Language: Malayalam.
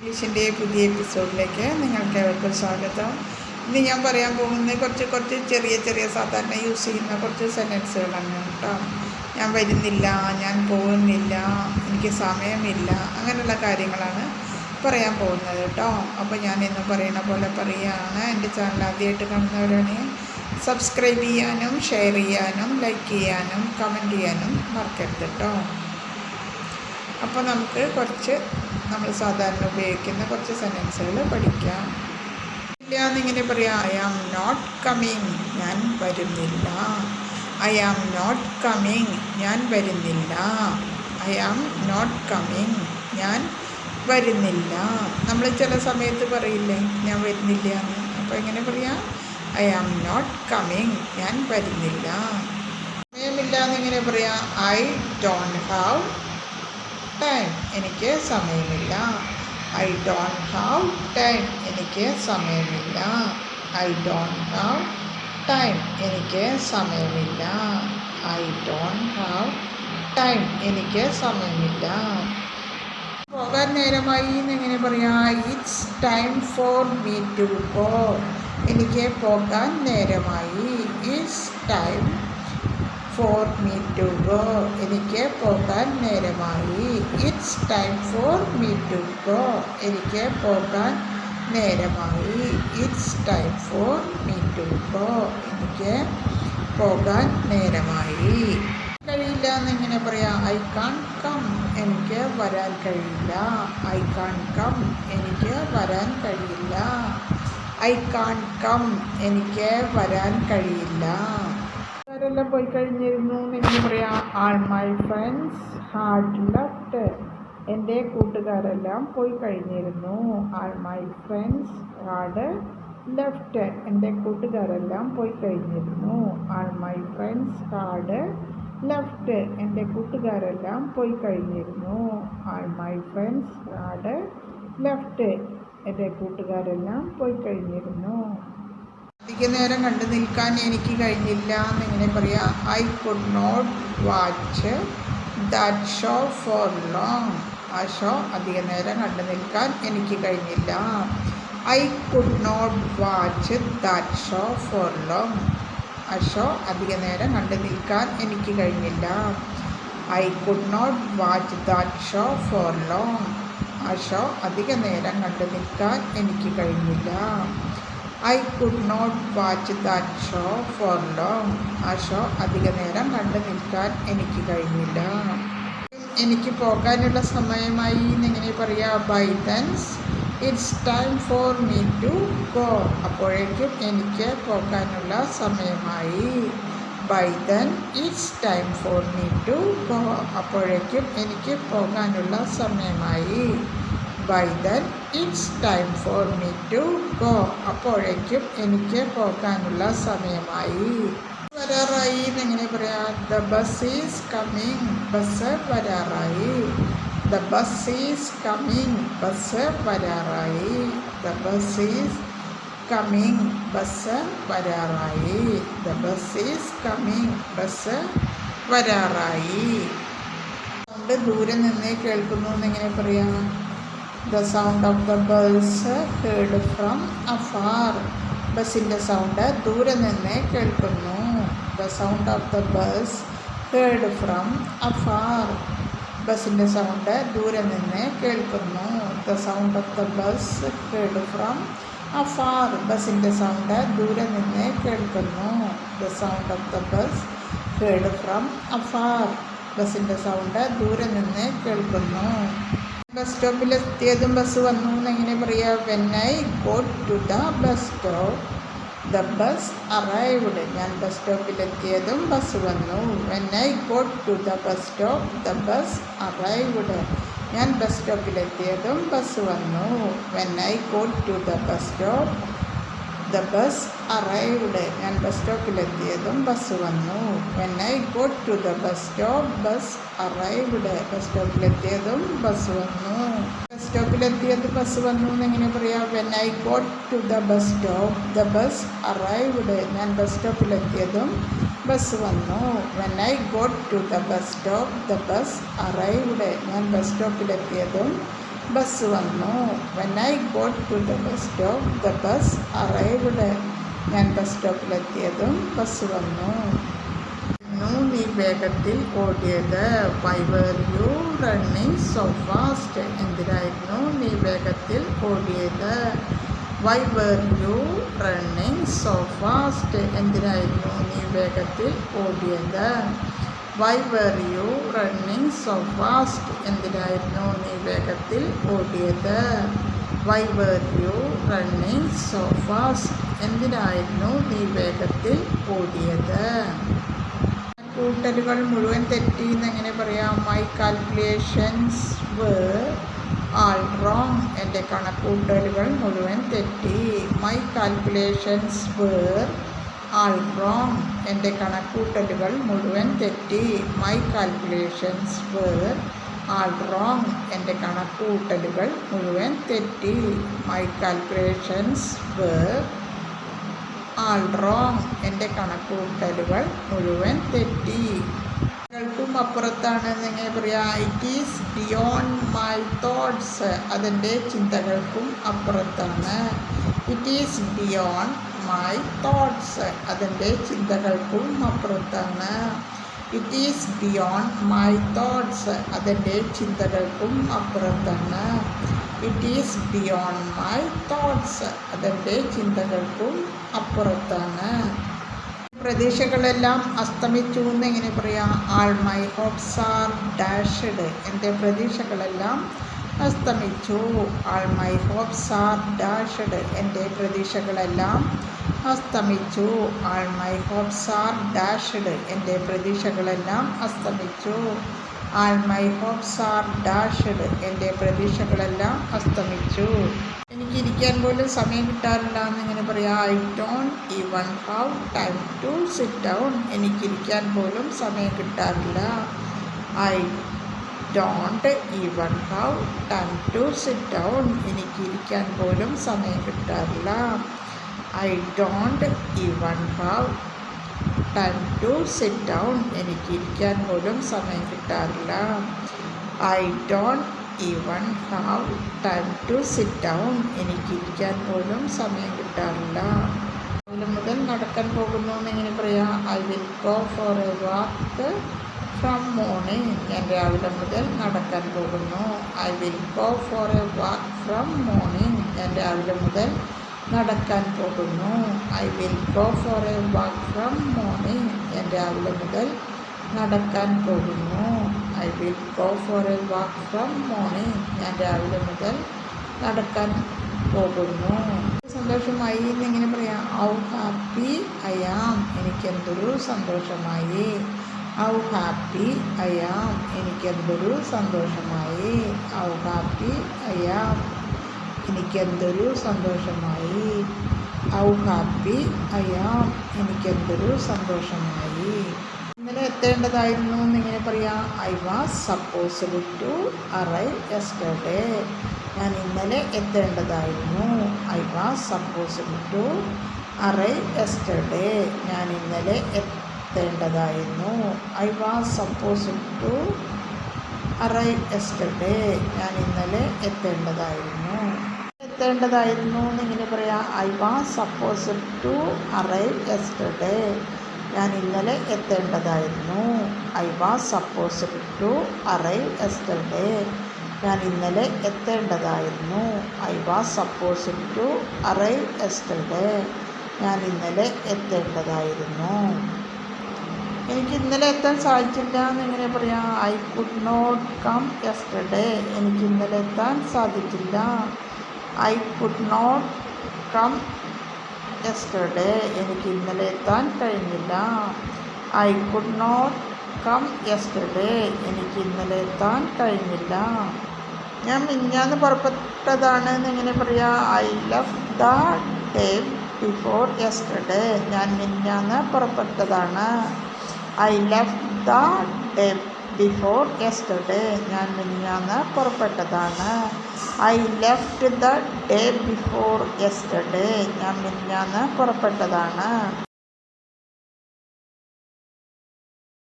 ഇംഗ്ലീഷിന്റെ പുതിയ എപ്പിസോഡിലേക്ക് നിങ്ങൾക്ക് ഏവർക്കും സ്വാഗതം. ഇന്ന് ഞാൻ പറയാൻ പോകുന്നത് കുറച്ച് കുറച്ച് ചെറിയ ചെറിയ സാധാരണ യൂസ് ചെയ്യുന്ന കുറച്ച് സെന്റൻസുകളാണ് കേട്ടോ. ഞാൻ വരുന്നില്ല ഞാൻ പോകുന്നില്ല എനിക്ക് സമയമില്ല അങ്ങനെയുള്ള കാര്യങ്ങളാണ് പറയാൻ പോകുന്നത് കേട്ടോ. അപ്പോൾ ഞാൻ ഇന്ന് പറയുന്ന പോലെ പറയുകയാണ്. എന്റെ ചാനൽ ആദ്യമായിട്ട് കാണുന്നവരാണെങ്കിൽ സബ്സ്ക്രൈബ് ചെയ്യാനും ഷെയർ ചെയ്യാനും ലൈക്ക് ചെയ്യാനും കമന്റ് ചെയ്യാനും മറക്കരുത് കേട്ടോ. അപ്പോൾ നമുക്ക് കുറച്ച് നമ്മൾ സാധാരണ ഉപയോഗിക്കുന്ന കുറച്ച് സെന്റൻസുകൾ പഠിക്കാം. ഇല്ല എന്നിങ്ങനെ പറയാം ഐ ആം നോട്ട് കമ്മിങ് ഞാൻ വരുന്നില്ല. ഐ ആം നോട്ട് കമ്മിങ് ഞാൻ വരുന്നില്ല. ഐ ആം നോട്ട് കമ്മിങ് ഞാൻ വരുന്നില്ല. നമ്മൾ ചില സമയത്ത് പറയില്ലേ ഞാൻ വരുന്നില്ല എന്ന്. അപ്പോൾ എങ്ങനെ പറയാം? ഐ ആം നോട്ട് കമ്മിങ് ഞാൻ വരുന്നില്ല. സമയമില്ല എന്നിങ്ങനെ പറയാം ഐ ഡോണ്ട് ഹാവ് ടൈം എനിക്ക് സമയമില്ല. ഐ ഡോണ്ട് ഹാവ് ടൈം എനിക്ക് സമയമില്ല. ഐ ഡോണ്ട് ഹാവ് ടൈം എനിക്ക് സമയമില്ല. ഐ ഡോണ്ട് ഹാവ് ടൈം എനിക്ക് സമയമില്ല. പോകാൻ നേരമായി എന്നെങ്ങനെ പറയാം it's time for me to go എനിക്ക് പോകാൻ നേരമായി. It's time for me to go എനിക്ക് പോകാൻ നേരമായി. It's time for me to go എനിക്ക് പോകാൻ നേരമായി. It's time for me to go എനിക്ക് പോകാൻ നേരമായി. കഴിയില്ല എന്നിങ്ങനെ പറയാം? ഐ കാൺ കം എനിക്ക് വരാൻ കഴിയില്ല. ഐ കാൺ കം എനിക്ക് വരാൻ കഴിയില്ല. ഐ കാൺ കം എനിക്ക് വരാൻ കഴിയില്ല. ആരെല്ലാം പോയി കഴിഞ്ഞിരുന്നു എന്ന് പറയാം. All my friends heart left എന്റെ കൂട്ടുകാരെല്ലാം പോയി കഴിഞ്ഞിരുന്നു. All my friends hard left എന്റെ കൂട്ടുകാരെല്ലാം പോയി കഴിഞ്ഞിരുന്നു. All my friends hard left എന്റെ കൂട്ടുകാരെല്ലാം പോയി കഴിഞ്ഞിരുന്നു. All my friends hard left എന്റെ കൂട്ടുകാരെല്ലാം പോയി കഴിഞ്ഞിരുന്നു. അധിക നേരം കണ്ടു നിൽക്കാൻ എനിക്ക് കഴിഞ്ഞില്ല എന്നിങ്ങനെ പറയാം I could not watch that show for long ആ ഷോ അധിക നേരം കണ്ടു നിൽക്കാൻ എനിക്ക് കഴിഞ്ഞില്ല. I could not watch that show for long ആ ഷോ അധിക നേരം കണ്ടു നിൽക്കാൻ എനിക്ക് കഴിഞ്ഞില്ല. I could not watch that show for long ആ ഷോ അധിക നേരം കണ്ടു നിൽക്കാൻ എനിക്ക് കഴിഞ്ഞില്ല. I could not watch that show for long ആ ഷോ അധിക നേരം കണ്ടു നിൽക്കാൻ എനിക്ക് കഴിഞ്ഞില്ല. എനിക്ക് പോകാനുള്ള സമയമായി എന്നെങ്ങനെ പറയാ by then it's time for me to go അപ്പോഴേക്കും എനിക്ക് പോകാനുള്ള സമയമായി. By then it's time for me to go അപ്പോഴേക്കും എനിക്ക് പോകാനുള്ള സമയമായി. By then it's time for me to go അപ്പോഴേക്കും എനിക്ക് പോകാനുള്ള സമയമായി. വരാറായി എന്നെങ്ങനെ പറയാം? The bus is coming bus വരാറായി. The bus is coming bus വരാറായി. The bus is coming bus വരാറായി. The bus is coming bus വരാറായി. Sound ദൂരെ നിന്നേ കേൾക്കുന്നു എന്നെങ്ങനെ പറയാം? The sound of the bells heard from afar ബസ്സിന്റെ സൗണ്ട് ദൂരെ നിന്ന് കേൾക്കുന്നു. The sound of the bus heard from afar ബസ്സിന്റെ സൗണ്ട് ദൂരെ നിന്ന് കേൾക്കുന്നു. The sound of the bus heard from afar ബസ്സിന്റെ സൗണ്ട് ദൂരെ നിന്ന് കേൾക്കുന്നു. The sound of the bus heard from afar ബസ്സിന്റെ സൗണ്ട് ദൂരെ നിന്ന് കേൾക്കുന്നു. ബസ് സ്റ്റോപ്പിൽ എത്തിയതും ബസ് വന്നു എന്നെങ്ങനെ പറയുക when I got to the bus stop the bus arrived ഞാൻ ബസ് സ്റ്റോപ്പിലെത്തിയതും ബസ് വന്നു. When I got to the bus stop the bus arrived ഞാൻ ബസ് സ്റ്റോപ്പിലെത്തിയതും ബസ് വന്നു. When I got to the bus stop the bus arrived ഞാൻ ബസ് സ്റ്റോപ്പിലെത്തിയതും ബസ് വന്നു. When I got to the bus stop bus arrived bus സ്റ്റോപ്പിലെത്തിയതും bus വന്നു. ബസ് സ്റ്റോപ്പിലെത്തിയത് ബസ് വന്നു എന്നെങ്ങനെ പറയാം? When I got to the bus stop the bus arrived ഞാൻ ബസ് സ്റ്റോപ്പിലെത്തിയതും ബസ് വന്നു. When I got to the bus stop the bus arrived ഞാൻ ബസ് സ്റ്റോപ്പിലെത്തിയതും ബസ് വന്നു when I got to the bus stop the bus arrived ഞാൻ ബസ് സ്റ്റോപ്പിലെത്തിയതും ബസ് വന്നു ന്നു നീ വേഗത്തിൽ ഓടിയത് why were you running so fast എന്തിനായിരുന്നു നീ വേഗത്തിൽ ഓടിയത് why were you running so fast എന്തിനായിരുന്നു നീ വേഗത്തിൽ ഓടിയത് why were you running so fast എന്തിനായിരുന്നു നീ വേഗത്തിൽ ഓടിയത്? Why were you running so fast എന്തിനായിരുന്നു നീ വേഗത്തിൽ ഓടിയത്? കൂട്ടലുകൾ മുഴുവൻ തെറ്റി എന്നെങ്ങനെ പറയാം? My calculations were all wrong എന്റെ കണക്കൂട്ടലുകൾ മുഴുവൻ തെറ്റി. My calculations were all wrong എന്റെ കണക്കൂട്ടലുകൾ മുഴുവൻ തെറ്റി. My calculations were all wrong എന്റെ കണക്കൂട്ടലുകൾ മുഴുവൻ തെറ്റി. My calculations were all wrong എന്റെ കണക്കൂട്ടലുകൾ മുഴുവൻ തെറ്റി. ൾക്കും അപ്പുറത്താണ് നിങ്ങൾ പറയാ it is beyond my thoughts അതെന്റെ ചിന്തകൾക്കും അപ്പുറത്താണ്. It is beyond my thoughts അതെന്റെ ചിന്തകൾക്കും അപ്പുറത്താണ് it is beyond my thoughts അതെന്റെ ചിന്തകൾക്കും അപ്പുറത്താണ് it is beyond my thoughts അതെന്റെ ചിന്തകൾക്കും അപ്പുറത്താണ് പ്രതീക്ഷകളെല്ലാം അസ്തമിച്ചു എന്ന് എങ്ങനെ പറയാം? All my hopes are dashed എന്റെ പ്രതീക്ഷകളെല്ലാം അസ്തമിച്ചു. All my hopes are dashed എന്റെ പ്രതീക്ഷകളെല്ലാം അസ്തമിച്ചു. All my hopes are dashed. എന്റെ പ്രതീക്ഷകളെല്ലാം അസ്തമിച്ചു. All my hopes are dashed. എന്റെ പ്രതീക്ഷകളെല്ലാം അസ്തമിച്ചു. എനിക്ക് ഇരിക്കാൻ പോലും സമയം കിട്ടാറില്ല എന്നിങ്ങനെ പറയാം I don't even have time to sit down. എനിക്കിരിക്കാൻ പോലും സമയം കിട്ടാറില്ല. I don't even have time to sit down. എനിക്കിരിക്കാൻ പോലും സമയം കിട്ടാറില്ല. I don't even have time to sit down എനിക്കിരിക്കാൻ പോലും സമയം കിട്ടാറില്ല. I don't even have time to sit down എനിക്കിരിക്കാൻ പോലും സമയം കിട്ടാറില്ല. രാവിലെ മുതൽ നടക്കാൻ പോകുന്നു എന്നെങ്ങനെ പറയാം. I will go for a walk from morning ഞാൻ രാവിലെ മുതൽ നടക്കാൻ പോകുന്നു. I will go for a walk from morning ഞാൻ രാവിലെ മുതൽ നടക്കാൻ പോകുന്നു. I will go for a walk from morning ഞാൻ രാവിലെ മുതൽ നടക്കാൻ പോകുന്നു. I will go for a walk from morning ഞാൻ രാവിലെ മുതൽ നടക്കാൻ പോകുന്നു. സന്തോഷമായി എന്നിങ്ങനെ പറയാം. ഔ ഹാപ്പി ഐ ആം എനിക്കെന്തൊരു സന്തോഷമായി. ഔ ഹാപ്പി ഐ ആം എനിക്കെന്തൊരു സന്തോഷമായി. ഔ ഹാപ്പി ഐ ആം എനിക്കെന്തൊരു സന്തോഷമായി? ഔ ഹാപ്പി. ഐ ആം എനിക്കെന്തൊരു സന്തോഷമായി. ഇന്നലെ എത്തേണ്ടതായിരുന്നു എന്നിങ്ങനെ പറയാം I was supposed to arrive yesterday ഞാൻ ഇന്നലെ എത്തേണ്ടതായിരുന്നു. I was supposed to arrive yesterday ഞാൻ ഇന്നലെ എത്തേണ്ടതായിരുന്നു. I was supposed to arrive yesterday ഞാൻ ഇന്നലെ എത്തേണ്ടതായിരുന്നു. എത്തേണ്ടതായിരുന്നു എന്നിങ്ങനെ പറയാം I was suppose to arrive yesterday ഞാൻ ഇന്നലെ എത്തേണ്ടതായിരുന്നു. I was suppose to arrive yesterday ഞാൻ ഇന്നലെ എത്തേണ്ടതായിരുന്നു. I was suppose to arrive yesterday ഞാൻ ഇന്നലെ എത്തേണ്ടതായിരുന്നു. എനിക്ക് ഇന്നലെ എത്താൻ സാധിച്ചില്ല എന്നിങ്ങനെ പറയാം I could not come yesterday എനിക്ക് ഇന്നലെ എത്താൻ സാധിച്ചില്ല. I could not come yesterday എനിക്ക് ഇന്നലെ എത്താൻ കഴിഞ്ഞില്ല. I could not come yesterday എനിക്ക് ഇന്നലെ എത്താൻ കഴിഞ്ഞില്ല. ഞാൻ മിഞ്ഞാന്ന് പുറപ്പെട്ടതാണ് എന്നെങ്ങനെ പറയാം I love the day before yesterday ഞാൻ മിഞ്ഞാന്ന് പുറപ്പെട്ടതാണ്. I love the day before yesterday ഞാൻ മിനിഞ്ഞാന്ന് പുറപ്പെട്ടതാണ്. I left the day before yesterday ഞാൻ മിനിഞ്ഞാന്ന് പുറപ്പെട്ടതാണ്.